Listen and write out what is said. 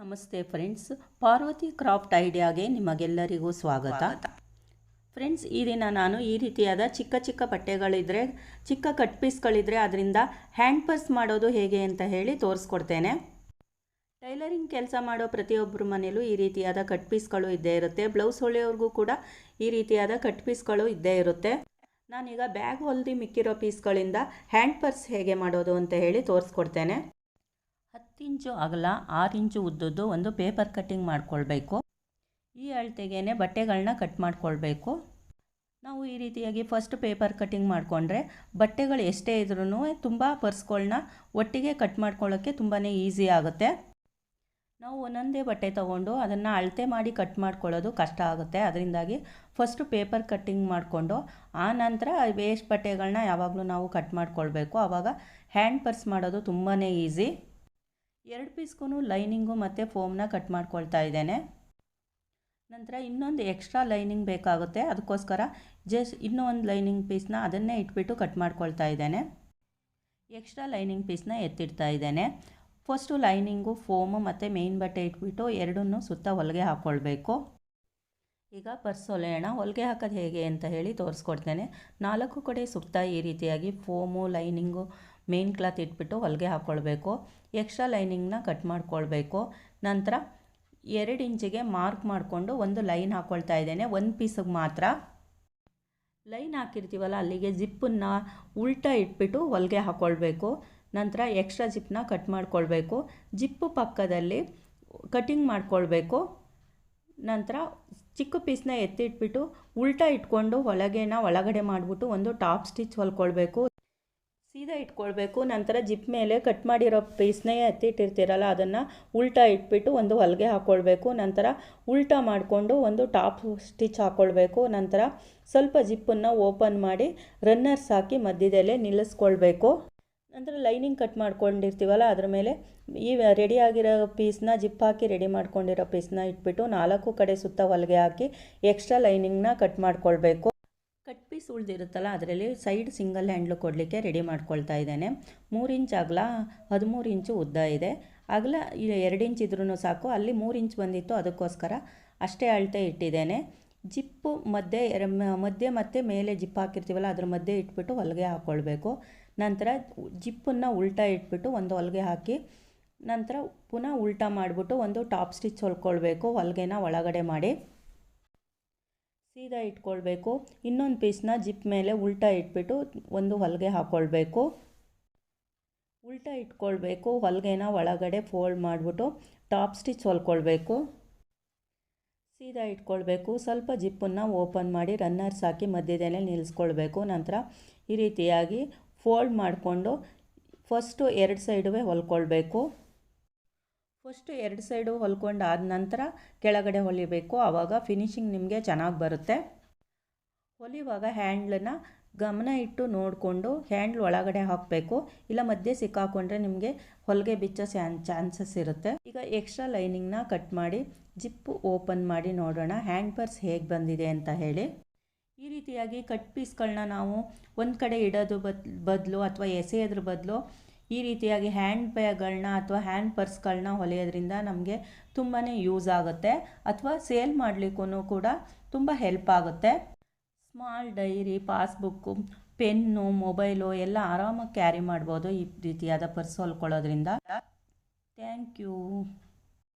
ನಮಸ್ತೆ friends Parvati craft ಐಡಿಯಾಗೆ ನಿಮಗೆಲ್ಲರಿಗೂ ಸ್ವಾಗತ. ಫ್ರೆಂಡ್ಸ್ ಈ ದಿನ ನಾನು ಈ ರೀತಿಯಾದ ಚಿಕ್ಕ ಚಿಕ್ಕ ಬಟ್ಟೆಗಳಿದ್ರೆ ಚಿಕ್ಕ ಕಟ್ ಪೀಸ್ಗಳಿದ್ರೆ ಅದರಿಂದ ಹ್ಯಾಂಡ್ ಪರ್ಸ್ ಮಾಡೋದು ಹೇಗೆ ಅಂತ ಹೇಳಿ ತೋರಿಸ್ಕೊಡ್ತೇನೆ. ಟೈಲರಿಂಗ್ ಕೆಲಸ ಮಾಡೋ ಪ್ರತಿಯೊಬ್ಬರ ಮನೇಲೂ ಈ ರೀತಿಯಾದ ಕಟ್ ಪೀಸ್ಗಳು ಇದ್ದೇ ಇರುತ್ತೆ. ಬ್ಲೌಸ್ ಹೊಳೆಯವ್ರಿಗೂ ಕೂಡ ಈ ರೀತಿಯಾದ ಕಟ್ ಪೀಸ್ಗಳು ಇದ್ದೇ ಇರುತ್ತೆ. ನಾನೀಗ ಬ್ಯಾಗ್ ಹೊಲ್ದಿ ಮಿಕ್ಕಿರೋ ಪೀಸ್ಗಳಿಂದ ಹ್ಯಾಂಡ್ ಪರ್ಸ್ ಹೇಗೆ ಮಾಡೋದು ಅಂತ ಹೇಳಿ ತೋರಿಸ್ಕೊಡ್ತೇನೆ. ಹತ್ತು ಇಂಚು ಅಗಲ ಆರು ಇಂಚು ಉದ್ದದ್ದು ಒಂದು ಪೇಪರ್ ಕಟ್ಟಿಂಗ್ ಮಾಡ್ಕೊಳ್ಬೇಕು. ಈ ಅಳತೆಗೇ ಬಟ್ಟೆಗಳನ್ನ ಕಟ್ ಮಾಡ್ಕೊಳ್ಬೇಕು. ನಾವು ಈ ರೀತಿಯಾಗಿ ಫಸ್ಟ್ ಪೇಪರ್ ಕಟ್ಟಿಂಗ್ ಮಾಡಿಕೊಂಡ್ರೆ ಬಟ್ಟೆಗಳು ಎಷ್ಟೇ ಇದ್ರೂ ತುಂಬ ಪರ್ಸ್ಗಳನ್ನ ಒಟ್ಟಿಗೆ ಕಟ್ ಮಾಡ್ಕೊಳ್ಳೋಕ್ಕೆ ತುಂಬಾ ಈಸಿ ಆಗುತ್ತೆ. ನಾವು ಒಂದೊಂದೇ ಬಟ್ಟೆ ತೊಗೊಂಡು ಅದನ್ನು ಅಳತೆ ಮಾಡಿ ಕಟ್ ಮಾಡ್ಕೊಳ್ಳೋದು ಕಷ್ಟ ಆಗುತ್ತೆ. ಅದರಿಂದಾಗಿ ಫಸ್ಟು ಪೇಪರ್ ಕಟ್ಟಿಂಗ್ ಮಾಡಿಕೊಂಡು ಆ ನಂತರ ವೇಸ್ಟ್ ಬಟ್ಟೆಗಳನ್ನ ಯಾವಾಗಲೂ ನಾವು ಕಟ್ ಮಾಡ್ಕೊಳ್ಬೇಕು. ಆವಾಗ ಹ್ಯಾಂಡ್ ಪರ್ಸ್ ಮಾಡೋದು ತುಂಬಾ ಈಸಿ ಎರಡು ಪೀಸ್ಗೂ ಲೈನಿಂಗು ಮತ್ತು ಫೋಮ್ನ ಕಟ್ ಮಾಡ್ಕೊಳ್ತಾ ಇದ್ದೇನೆ. ನಂತರ ಇನ್ನೊಂದು ಎಕ್ಸ್ಟ್ರಾ ಲೈನಿಂಗ್ ಬೇಕಾಗುತ್ತೆ. ಅದಕ್ಕೋಸ್ಕರ ಜಸ್ಟ್ ಇನ್ನೂ ಒಂದು ಲೈನಿಂಗ್ ಪೀಸ್ನ ಅದನ್ನೇ ಇಟ್ಬಿಟ್ಟು ಕಟ್ ಮಾಡ್ಕೊಳ್ತಾ ಇದ್ದೇನೆ. ಎಕ್ಸ್ಟ್ರಾ ಲೈನಿಂಗ್ ಪೀಸ್ನ ಎತ್ತಿಡ್ತಾ ಇದ್ದೇನೆ. ಫಸ್ಟು ಲೈನಿಂಗು, ಫೋಮು ಮತ್ತು ಮೇಯ್ನ್ ಬಟ್ಟೆ ಇಟ್ಬಿಟ್ಟು ಎರಡನ್ನೂ ಸುತ್ತ ಹೊಲಿಗೆ ಹಾಕ್ಕೊಳ್ಬೇಕು. ಈಗ ಪರ್ಸ್ ಹೊಲೆಯೋಣ. ಹೊಲಿಗೆ ಹಾಕೋದು ಹೇಗೆ ಅಂತ ಹೇಳಿ ತೋರಿಸ್ಕೊಡ್ತೇನೆ. ನಾಲ್ಕು ಕಡೆ ಸುತ್ತ ಈ ರೀತಿಯಾಗಿ ಫೋಮು, ಲೈನಿಂಗು ಮೇನ್ ಕ್ಲಾತ್ ಇಟ್ಬಿಟ್ಟು ಹೊಲಿಗೆ ಹಾಕ್ಕೊಳ್ಬೇಕು ಎಕ್ಸ್ಟ್ರಾ ಲೈನಿಂಗ್ನ ಕಟ್ ಮಾಡ್ಕೊಳ್ಬೇಕು. ನಂತರ ಎರಡು ಇಂಚಿಗೆ ಮಾರ್ಕ್ ಮಾಡಿಕೊಂಡು ಒಂದು ಲೈನ್ ಹಾಕ್ಕೊಳ್ತಾ ಇದ್ದೇನೆ. ಒಂದು ಪೀಸಿಗೆ ಮಾತ್ರ. ಲೈನ್ ಹಾಕಿರ್ತೀವಲ್ಲ, ಅಲ್ಲಿಗೆ ಜಿಪ್ಪನ್ನ ಉಲ್ಟಾ ಇಟ್ಬಿಟ್ಟು ಹೊಲಿಗೆ ಹಾಕ್ಕೊಳ್ಬೇಕು ನಂತರ ಎಕ್ಸ್ಟ್ರಾ ಜಿಪ್ಪನ್ನ ಕಟ್ ಮಾಡ್ಕೊಳ್ಬೇಕು. ಜಿಪ್ಪು ಪಕ್ಕದಲ್ಲಿ ಕಟಿಂಗ್ ಮಾಡ್ಕೊಳ್ಬೇಕು. ನಂತರ ಚಿಕ್ಕ ಪೀಸ್ನ ಎತ್ತಿಟ್ಬಿಟ್ಟು ಉಲ್ಟಾ ಇಟ್ಕೊಂಡು ಒಳಗೇನ ಒಳಗಡೆ ಮಾಡಿಬಿಟ್ಟು ಒಂದು ಟಾಪ್ ಸ್ಟಿಚ್ ಹೊಲ್ಕೊಳ್ಬೇಕು. ಸೀದಾ ಇಟ್ಕೊಳ್ಬೇಕು, ನಂತರ ಜಿಪ್ ಮೇಲೆ ಕಟ್ ಮಾಡಿರೋ ಪೀಸ್ನೇ ಎತ್ತಿಟ್ಟಿರ್ತೀರಲ್ಲ, ಅದನ್ನು ಉಲ್ಟಾ ಇಟ್ಬಿಟ್ಟು ಒಂದು ಹೊಲಿಗೆ ಹಾಕ್ಕೊಳ್ಬೇಕು ನಂತರ ಉಲ್ಟಾ ಮಾಡಿಕೊಂಡು ಒಂದು ಟಾಪ್ ಸ್ಟಿಚ್ ಹಾಕ್ಕೊಳ್ಬೇಕು ನಂತರ ಸ್ವಲ್ಪ ಜಿಪ್ಪನ್ನು ಓಪನ್ ಮಾಡಿ ರನ್ನರ್ಸ್ ಹಾಕಿ ಮಧ್ಯದಲ್ಲೇ ನಿಲ್ಲಿಸ್ಕೊಳ್ಬೇಕು. ನಂತರ ಲೈನಿಂಗ್ ಕಟ್ ಮಾಡ್ಕೊಂಡಿರ್ತೀವಲ್ಲ, ಅದ್ರ ಮೇಲೆ ಈ ರೆಡಿಯಾಗಿರೋ ಪೀಸ್ನ ಜಿಪ್ ಹಾಕಿ ರೆಡಿ ಮಾಡ್ಕೊಂಡಿರೋ ಪೀಸ್ನ ಇಟ್ಬಿಟ್ಟು ನಾಲ್ಕು ಕಡೆ ಸುತ್ತ ಹೊಲಿಗೆ ಹಾಕಿ ಎಕ್ಸ್ಟ್ರಾ ಲೈನಿಂಗ್ನ ಕಟ್ ಮಾಡ್ಕೊಳ್ಬೇಕು. ಪೀಸ್ ಉಳಿದಿರುತ್ತಲ್ಲ ಅದರಲ್ಲಿ ಸೈಡ್ ಸಿಂಗಲ್ ಹ್ಯಾಂಡ್ಲು ಕೊಡಲಿಕ್ಕೆ ರೆಡಿ ಮಾಡ್ಕೊಳ್ತಾ ಇದ್ದೇನೆ. ಮೂರು ಇಂಚ್ ಅಗಲ, ಹದಿಮೂರು ಇಂಚು ಉದ್ದ ಇದೆ. ಅಗಲ ಎರಡು ಇಂಚ್ ಇದ್ರೂ ಸಾಕು. ಅಲ್ಲಿ ಮೂರು ಇಂಚ್ ಬಂದಿತ್ತು, ಅದಕ್ಕೋಸ್ಕರ ಅಷ್ಟೇ ಅಳತೆ ಇಟ್ಟಿದ್ದೇನೆ. ಜಿಪ್ಪು ಮಧ್ಯೆ ಮಧ್ಯೆ ಮತ್ತು ಮೇಲೆ ಜಿಪ್ ಹಾಕಿರ್ತೀವಲ್ಲ, ಅದ್ರ ಮಧ್ಯೆ ಇಟ್ಬಿಟ್ಟು ಹೊಲಿಗೆ ಹಾಕ್ಕೊಳ್ಬೇಕು ನಂತರ ಜಿಪ್ಪನ್ನು ಉಲ್ಟಾ ಇಟ್ಬಿಟ್ಟು ಒಂದು ಹೊಲಿಗೆ ಹಾಕಿ ನಂತರ ಪುನಃ ಉಲ್ಟಾ ಮಾಡಿಬಿಟ್ಟು ಒಂದು ಟಾಪ್ ಸ್ಟಿಚ್ ಹೊಲ್ಕೊಳ್ಬೇಕು, ಹೊಲಿಗೆನ ಒಳಗಡೆ ಮಾಡಿ. ಸೀದಾ ಇಟ್ಕೊಳ್ಬೇಕು. ಇನ್ನೊಂದು ಪೀಸ್ನ ಜಿಪ್ ಮೇಲೆ ಉಲ್ಟಾ ಇಟ್ಬಿಟ್ಟು ಒಂದು ಹೊಲಿಗೆ ಹಾಕ್ಕೊಳ್ಬೇಕು ಉಲ್ಟಾ ಇಟ್ಕೊಳ್ಬೇಕು. ಹೊಲಿಗೆನ ಒಳಗಡೆ ಫೋಲ್ಡ್ ಮಾಡಿಬಿಟ್ಟು ಟಾಪ್ ಸ್ಟಿಚ್ ಹೊಲ್ಕೊಳ್ಬೇಕು. ಸೀದಾ ಇಟ್ಕೊಳ್ಬೇಕು. ಸ್ವಲ್ಪ ಜಿಪ್ಪನ್ನು ಓಪನ್ ಮಾಡಿ ರನ್ನರ್ಸ್ ಹಾಕಿ ಮಧ್ಯದಲ್ಲೇ ನಿಲ್ಲಿಸ್ಕೊಳ್ಬೇಕು ನಂತರ ಈ ರೀತಿಯಾಗಿ ಫೋಲ್ಡ್ ಮಾಡಿಕೊಂಡು ಫಸ್ಟು ಎರಡು ಸೈಡುವೆ ಹೊಲ್ಕೊಳ್ಬೇಕು. ಫಸ್ಟು ಎರಡು ಸೈಡು ಹೊಲ್ಕೊಂಡು ಆದ ನಂತರ ಕೆಳಗಡೆ ಹೊಲಿಬೇಕು. ಆವಾಗ ಫಿನಿಶಿಂಗ್ ನಿಮಗೆ ಚೆನ್ನಾಗಿ ಬರುತ್ತೆ. ಹೊಲಿಯುವಾಗ ಹ್ಯಾಂಡ್ಲನ್ನು ಗಮನ ಇಟ್ಟು ನೋಡಿಕೊಂಡು ಹ್ಯಾಂಡ್ಲ್ ಒಳಗಡೆ ಹಾಕಬೇಕು. ಇಲ್ಲ ಮಧ್ಯೆ ಸಿಕ್ಕಾಕೊಂಡ್ರೆ ನಿಮಗೆ ಹೊಲಿಗೆ ಬಿಚ್ಚೋ ಚಾನ್, ಚಾನ್ಸಸ್ ಇರುತ್ತೆ. ಈಗ ಎಕ್ಸ್ಟ್ರಾ ಲೈನಿಂಗ್ನ ಕಟ್ ಮಾಡಿ ಜಿಪ್ಪು ಓಪನ್ ಮಾಡಿ ನೋಡೋಣ. ಹ್ಯಾಂಡ್ ಪರ್ಸ್ ಹೇಗೆ ಬಂದಿದೆ ಅಂತ ಹೇಳಿ. ಈ ರೀತಿಯಾಗಿ ಕಟ್ ಪೀಸ್ಗಳನ್ನ ನಾವು ಒಂದು ಕಡೆ ಇಡೋದು ಬದ್, ಬದಲು ಅಥವಾ ಎಸೆಯೋದ್ರ ಬದಲು ಈ ರೀತಿಯಾಗಿ ಹ್ಯಾಂಡ್ ಬ್ಯಾಗ್ಗಳನ್ನ ಅಥವಾ ಹ್ಯಾಂಡ್ ಪರ್ಸ್ಗಳನ್ನ ಹೊಲಿಯೋದ್ರಿಂದ ನಮಗೆ ತುಂಬಾ ಯೂಸ್ ಆಗುತ್ತೆ. ಅಥವಾ ಸೇಲ್ ಮಾಡಲಿಕ್ಕೂ ಕೂಡ ತುಂಬ ಹೆಲ್ಪ್ ಆಗುತ್ತೆ. Small diary passbook pen mobile ಎಲ್ಲ ಆರಾಮಾಗಿ ಕ್ಯಾರಿ ಮಾಡ್ಬೋದು ಈ ರೀತಿಯಾದ ಪರ್ಸ್ ಹೊಲ್ಕೊಳ್ಳೋದ್ರಿಂದ ಥ್ಯಾಂಕ್ ಯು